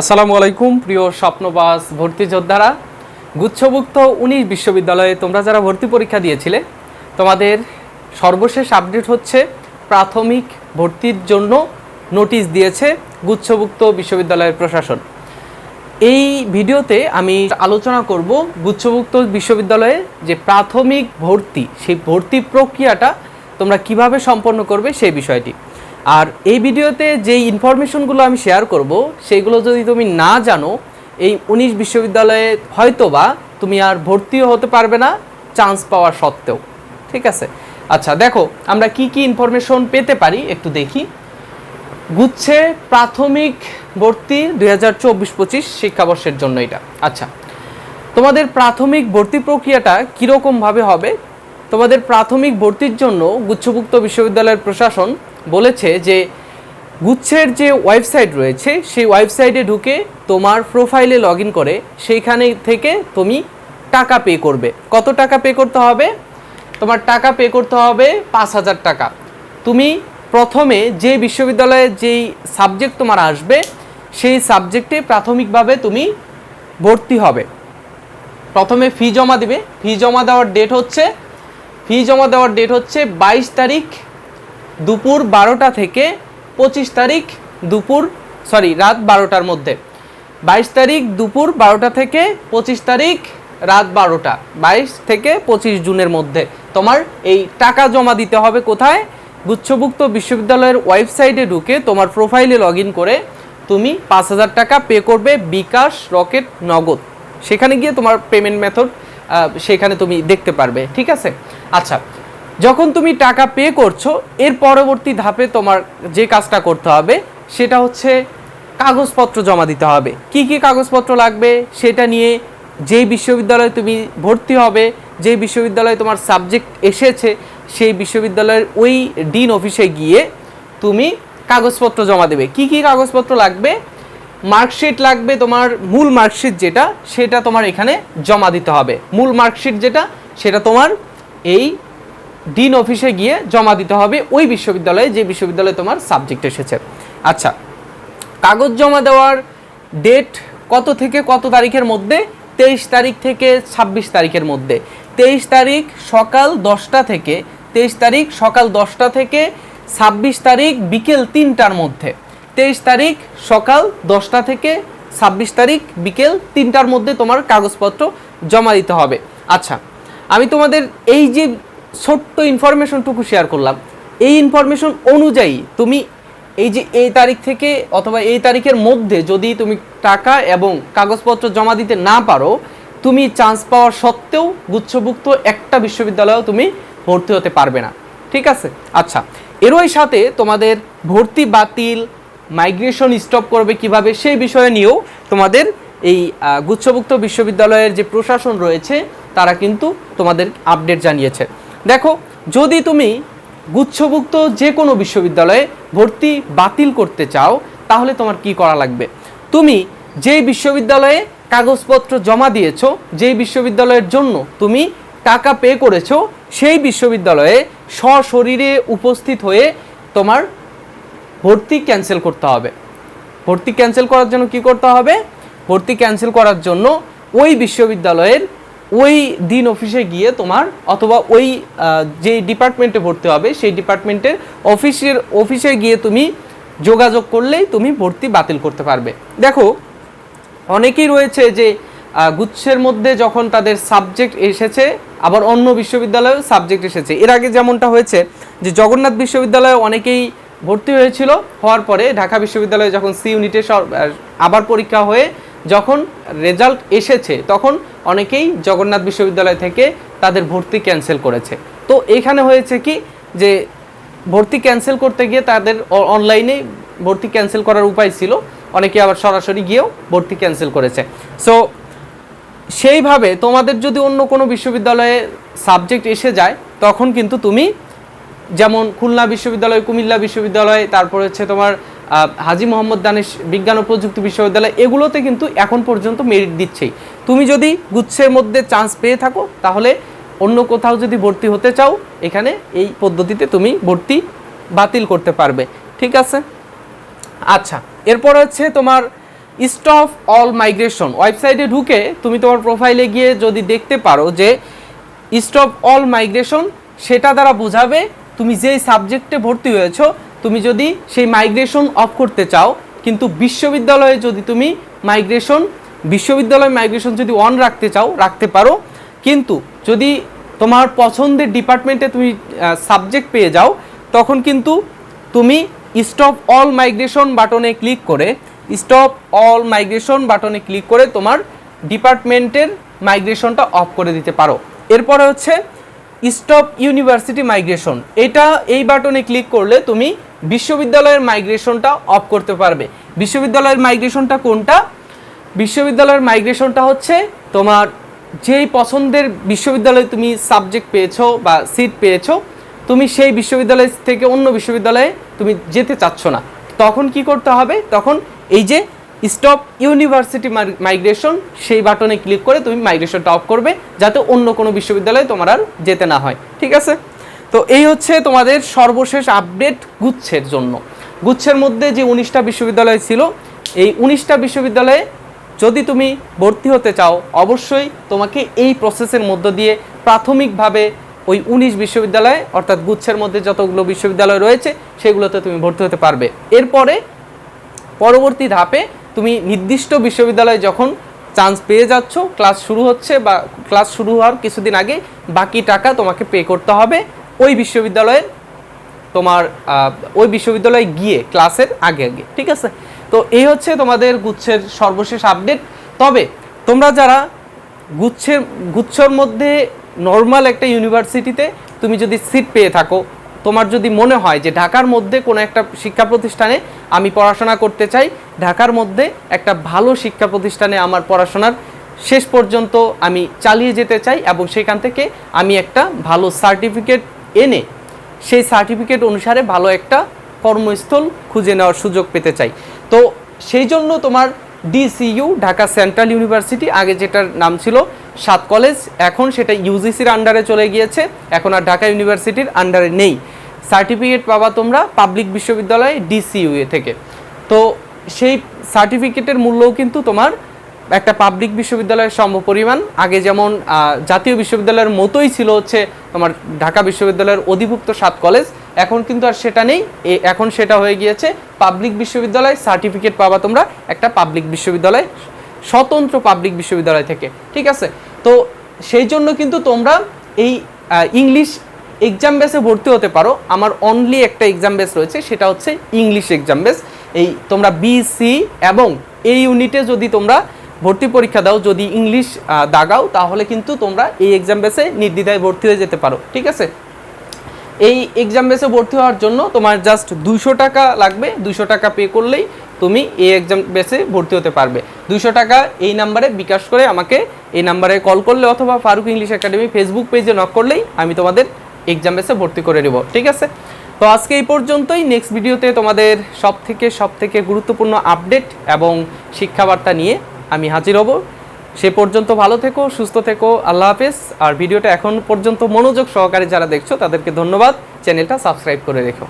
আসসালামু আলাইকুম, প্রিয় স্বপ্নবাস ভর্তি যোদ্ধারা। গুচ্ছভুক্ত উনিশ বিশ্ববিদ্যালয়ে তোমরা যারা ভর্তি পরীক্ষা দিয়েছিলে, তোমাদের সর্বশেষ আপডেট হচ্ছে প্রাথমিক ভর্তির জন্য নোটিশ দিয়েছে গুচ্ছভুক্ত বিশ্ববিদ্যালয়ের প্রশাসন। এই ভিডিওতে আমি আলোচনা করব গুচ্ছভুক্ত বিশ্ববিদ্যালয়ে যে প্রাথমিক ভর্তি, সেই ভর্তি প্রক্রিয়াটা তোমরা কীভাবে সম্পন্ন করবে সেই বিষয়টি। আর এই ভিডিওতে যেই ইনফরমেশনগুলো আমি শেয়ার করব সেইগুলো যদি তুমি না জানো, এই উনিশ বিশ্ববিদ্যালয়ে হয়তোবা তুমি আর ভর্তিও হতে পারবে না চান্স পাওয়া সত্ত্বেও। ঠিক আছে? আচ্ছা দেখো, আমরা কি কি ইনফরমেশন পেতে পারি একটু দেখি। গুচ্ছে প্রাথমিক ভর্তি দুই হাজার চব্বিশ পঁচিশ শিক্ষাবর্ষের জন্য এটা। আচ্ছা তোমাদের প্রাথমিক ভর্তি প্রক্রিয়াটা কীরকমভাবে হবে? তোমাদের প্রাথমিক ভর্তির জন্য গুচ্ছভুক্ত বিশ্ববিদ্যালয়ের প্রশাসন বলেছে যে গুচ্ছের যে ওয়েবসাইট রয়েছে, সেই ওয়েবসাইটে ঢুকে তোমার প্রোফাইলে লগ করে সেইখানে থেকে তুমি টাকা পে করবে। কত টাকা পে করতে হবে? তোমার টাকা পে করতে হবে পাঁচ হাজার টাকা। তুমি প্রথমে যে বিশ্ববিদ্যালয়ে যেই সাবজেক্ট তোমার আসবে, সেই সাবজেক্টে প্রাথমিকভাবে তুমি ভর্তি হবে। প্রথমে ফি জমা দিবে। ফি জমা দেওয়ার ডেট হচ্ছে, ফি জমা দেওয়ার ডেট হচ্ছে বাইশ তারিখ দুপুর বারোটা থেকে পঁচিশ তারিখ দুপুর সরি রাত বারোটার মধ্যে। বাইশ তারিখ দুপুর বারোটা থেকে পঁচিশ তারিখ রাত বারোটা। বাইশ থেকে পঁচিশ জুনের মধ্যে। তোমার এই টাকা জমা দিতে হবে কোথায়? গুচ্ছভুক্ত বিশ্ববিদ্যালয়ের ওয়েবসাইটে ঢুকে তোমার প্রোফাইলে লগ করে তুমি পাঁচ হাজার টাকা পে করবে বিকাশ রকেট নগদ। সেখানে গিয়ে তোমার পেমেন্ট মেথড সেখানে তুমি দেখতে পারবে। ঠিক আছে? আচ্ছা যখন তুমি টাকা পে করছ, এর পরবর্তী ধাপে তোমার যে কাজটা করতে হবে, সেটা হচ্ছে কাগজপত্র জমা দিতে হবে। কি কি কাগজপত্র লাগবে, সেটা নিয়ে যেই বিশ্ববিদ্যালয়ে তুমি ভর্তি হবে, যেই বিশ্ববিদ্যালয়ে তোমার সাবজেক্ট এসেছে, সেই বিশ্ববিদ্যালয়ের ওই ডিন অফিসে গিয়ে তুমি কাগজপত্র জমা দেবে। কি কি কাগজপত্র লাগবে? মার্কশিট লাগবে তোমার, মূল মার্কশিট যেটা, সেটা তোমার এখানে জমা দিতে হবে। মূল মার্কশিট যেটা, সেটা তোমার এই ডিন অফিসে গিয়ে জমা দিতে হবে ওই বিশ্ববিদ্যালয়ে যে বিশ্ববিদ্যালয়ে তোমার সাবজেক্ট এসেছে। আচ্ছা কাগজ জমা দেওয়ার ডেট কত থেকে কত তারিখের মধ্যে? তেইশ তারিখ থেকে ছাব্বিশ তারিখের মধ্যে। তেইশ তারিখ সকাল দশটা থেকে, তেইশ তারিখ সকাল দশটা থেকে, ছাব্বিশ তারিখ বিকেল তিনটার মধ্যে। তেইশ তারিখ সকাল দশটা থেকে, ছাব্বিশ তারিখ বিকেল তিনটার মধ্যে তোমার কাগজপত্র জমা দিতে হবে। আচ্ছা আমি তোমাদের এই যে ছোট্ট ইনফরমেশনটুকু শেয়ার করলাম। এই ইনফরমেশন অনুযায়ী তুমি এই যে এই তারিখ থেকে অথবা এই তারিখের মধ্যে যদি তুমি টাকা এবং কাগজপত্র জমা দিতে না পারো, তুমি চান্স পাওয়া সত্ত্বেও গুচ্ছভুক্ত একটা বিশ্ববিদ্যালয়েও তুমি ভর্তি হতে পারবে না। ঠিক আছে? আচ্ছা এরই সাথে তোমাদের ভর্তি বাতিল মাইগ্রেশন স্টপ করবে কীভাবে সেই বিষয়ে নিয়েও তোমাদের এই গুচ্ছভুক্ত বিশ্ববিদ্যালয়ের যে প্রশাসন রয়েছে, তারা কিন্তু তোমাদের আপডেট জানিয়েছে। দেখো, যদি তুমি গুচ্ছভুক্ত যে কোনো বিশ্ববিদ্যালয়ে ভর্তি বাতিল করতে চাও, তাহলে তোমার কি করা লাগবে? তুমি যেই বিশ্ববিদ্যালয়ে কাগজপত্র জমা দিয়েছ, যেই বিশ্ববিদ্যালয়ের জন্য তুমি টাকা পে করেছ, সেই বিশ্ববিদ্যালয়ে সশরীরে উপস্থিত হয়ে তোমার ভর্তি ক্যান্সেল করতে হবে। ভর্তি ক্যান্সেল করার জন্য কি করতে হবে? ভর্তি ক্যান্সেল করার জন্য ওই বিশ্ববিদ্যালয়ের ওই দিন অফিসে গিয়ে তোমার অথবা ওই যে ডিপার্টমেন্টে ভর্তি হবে, সেই ডিপার্টমেন্টের অফিসের, অফিসে গিয়ে তুমি যোগাযোগ করলেই তুমি ভর্তি বাতিল করতে পারবে। দেখো, অনেকেই রয়েছে যে গুচ্ছের মধ্যে যখন তাদের সাবজেক্ট এসেছে, আবার অন্য বিশ্ববিদ্যালয়েও সাবজেক্ট এসেছে। এর আগে যেমনটা হয়েছে যে, জগন্নাথ বিশ্ববিদ্যালয়ে অনেকেই ভর্তি হয়েছিল, হওয়ার পরে ঢাকা বিশ্ববিদ্যালয়ে যখন সি ইউনিটে আবার পরীক্ষা হয়ে যখন রেজাল্ট এসেছে, তখন অনেকেই জগন্নাথ বিশ্ববিদ্যালয় থেকে তাদের ভর্তি ক্যান্সেল করেছে। তো এখানে হয়েছে কি যে, ভর্তি ক্যান্সেল করতে গিয়ে তাদের অনলাইনে ভর্তি ক্যান্সেল করার উপায় ছিল, অনেকে আবার সরাসরি গিয়েও ভর্তি ক্যান্সেল করেছে। সো সেইভাবে তোমাদের যদি অন্য কোনো বিশ্ববিদ্যালয়ে সাবজেক্ট এসে যায়, তখন কিন্তু তুমি যেমন খুলনা বিশ্ববিদ্যালয়, কুমিল্লা বিশ্ববিদ্যালয়, তারপর হচ্ছে তোমার হাজী মোহাম্মদ দানেশ বিজ্ঞান ও প্রযুক্তি বিশ্ববিদ্যালয়, এগুলোতে কিন্তু এখন পর্যন্ত মেরিট দিচ্ছেই। তুমি যদি গুচ্ছের মধ্যে চান্স পেয়ে থাকো, তাহলে অন্য কোথাও যদি ভর্তি হতে চাও, এখানে এই পদ্ধতিতে তুমি ভর্তি বাতিল করতে পারবে। ঠিক আছে? আচ্ছা এরপর হচ্ছে তোমার স্টপ অল মাইগ্রেশন ওয়েবসাইটে ঢুকে তুমি তোমার প্রোফাইলে গিয়ে যদি দেখতে পারো যে স্টপ অল মাইগ্রেশন সেটা দ্বারা বোঝাবে তুমি যেই সাবজেক্টে ভর্তি হয়েছো তুমি যদি সেই মাইগ্রেশন অফ করতে চাও, কিন্তু বিশ্ববিদ্যালয়ে যদি তুমি মাইগ্রেশন বিশ্ববিদ্যালয় মাইগ্রেশন যদি অন রাখতে চাও, রাখতে পারো। কিন্তু যদি তোমার পছন্দের ডিপার্টমেন্টে তুমি সাবজেক্ট পেয়ে যাও, তখন কিন্তু তুমি স্টপ অল মাইগ্রেশন বাটনে ক্লিক করে স্টপ অল মাইগ্রেশন বাটনে ক্লিক করে তোমার ডিপার্টমেন্টের মাইগ্রেশনটা অফ করে দিতে পারো। এরপরে হচ্ছে স্টপ ইউনিভার্সিটি মাইগ্রেশন এটা এই বাটনে ক্লিক করলে তুমি বিশ্ববিদ্যালয়ের মাইগ্রেশনটা অফ করতে পারবে। বিশ্ববিদ্যালয়ের মাইগ্রেশনটা কোনটা? বিশ্ববিদ্যালয়ের মাইগ্রেশনটা হচ্ছে তোমার যেই পছন্দের বিশ্ববিদ্যালয়ে তুমি সাবজেক্ট পেয়েছ বা সিট পেয়েছ, তুমি সেই বিশ্ববিদ্যালয় থেকে অন্য বিশ্ববিদ্যালয়ে তুমি যেতে চাচ্ছ না। তখন কি করতে হবে? তখন এই যে স্টপ ইউনিভার্সিটি মাইগ্রেশন সেই বাটনে ক্লিক করে তুমি মাইগ্রেশনটা অফ করবে, যাতে অন্য কোনো বিশ্ববিদ্যালয়ে তোমার আর যেতে না হয়। ঠিক আছে? তো এই হচ্ছে তোমাদের সর্বশেষ আপডেট গুচ্ছের জন্য। গুচ্ছের মধ্যে যে উনিশটা বিশ্ববিদ্যালয় ছিল, এই উনিশটা বিশ্ববিদ্যালয়ে যদি তুমি ভর্তি হতে চাও, অবশ্যই তোমাকে এই প্রসেসের মধ্য দিয়ে প্রাথমিকভাবে ওই উনিশ বিশ্ববিদ্যালয়, অর্থাৎ গুচ্ছের মধ্যে যতগুলো বিশ্ববিদ্যালয় রয়েছে, সেগুলোতে তুমি ভর্তি হতে পারবে। এরপরে পরবর্তী ধাপে তুমি নির্দিষ্ট বিশ্ববিদ্যালয়ে যখন চান্স পেয়ে যাচ্ছ ক্লাস শুরু হচ্ছে বা ক্লাস শুরু হওয়ার কিছুদিন আগে বাকি টাকা তোমাকে পে করতে হবে। ওই বিশ্ববিদ্যালয়ের তোমার ওই বিশ্ববিদ্যালয়ে গিয়ে, ক্লাসের আগে আগে, ঠিক আছে? তো এই হচ্ছে তোমাদের গুচ্ছের সর্বশেষ আপডেট। তবে তোমরা যারা গুচ্ছের, গুচ্ছর মধ্যে নর্মাল একটা ইউনিভার্সিটিতে তুমি যদি সিট পেয়ে থাকো, তোমার যদি মনে হয় যে ঢাকার মধ্যে কোনো একটা শিক্ষা প্রতিষ্ঠানে আমি পড়াশোনা করতে চাই, ঢাকার মধ্যে একটা ভালো শিক্ষা প্রতিষ্ঠানে আমার পড়াশোনার শেষ পর্যন্ত আমি চালিয়ে যেতে চাই এবং সেখান থেকে আমি একটা ভালো সার্টিফিকেট এনে সেই সার্টিফিকেট অনুসারে ভালো একটা কর্মস্থল খুঁজে নেওয়ার সুযোগ পেতে চাই। তো সেই জন্য তোমার ডিসিইউ ঢাকা সেন্ট্রাল ইউনিভার্সিটি, আগে যেটার নাম ছিল সাত কলেজ, এখন সেটা ইউজিসির আন্ডারে চলে গিয়েছে, এখন আর ঢাকা ইউনিভার্সিটির আন্ডারে নেই। সার্টিফিকেট পাবা তোমরা পাবলিক বিশ্ববিদ্যালয় ডিসিইউ থেকে। তো সেই সার্টিফিকেটের মূল্যও কিন্তু তোমার একটা পাবলিক বিশ্ববিদ্যালয়ের সমপরিমাণ। আগে যেমন জাতীয় বিশ্ববিদ্যালয়ের মতোই ছিল হচ্ছে তোমার ঢাকা বিশ্ববিদ্যালয়ের অধিভুক্ত সাত কলেজ এখন কিন্তু আর সেটা নেই। এখন সেটা হয়ে গিয়েছে পাবলিক বিশ্ববিদ্যালয় সার্টিফিকেট পাবা তোমরা একটা পাবলিক বিশ্ববিদ্যালয়, স্বতন্ত্র পাবলিক বিশ্ববিদ্যালয় থেকে। ঠিক আছে? তো সেই জন্য কিন্তু তোমরা এই ইংলিশ এক্সাম বেসে ভর্তি হতে পারো। আমার অনলি একটা এক্সাম বেস রয়েছে, সেটা হচ্ছে ইংলিশ এক্সাম বেস এই তোমরা বিসি এবং এই ইউনিটে যদি তোমরা ভর্তি পরীক্ষা দাও, যদি ইংলিশ দাগাও, তাহলে কিন্তু তোমরা এই এক্সাম বেসে নির্দ্বিধায় ভর্তি হয়ে যেতে পারো, ঠিক আছে? এই এক্সাম বেসে ভর্তি হওয়ার জন্য তোমার জাস্ট দুশো টাকা লাগবে, দুশো টাকা পে করলেই তুমি এই এক্সাম বেসে ভর্তি হতে পারবে। দুশো টাকা এই নাম্বারে বিকাশ করে আমাকে এই নাম্বারে কল করলে অথবা ফারুক ইংলিশ একাডেমি ফেসবুক পেজে নক করলেই আমি তোমাদের এক্সাম বেসে ভর্তি করে দেবো ঠিক আছে? তো আজকে এই পর্যন্তই। নেক্সট ভিডিওতে তোমাদের সব থেকে সব থেকে গুরুত্বপূর্ণ আপডেট এবং শিক্ষাবার্তা নিয়ে আমি হাজির হব। সে পর্যন্ত ভালো থেকো, সুস্থ থেকো, আল্লাহ হাফেজ। আর ভিডিওটা এখন পর্যন্ত মনোযোগ সহকারে যারা দেখছ, তাদেরকে ধন্যবাদ। চ্যানেলটা সাবস্ক্রাইব করে রেখো।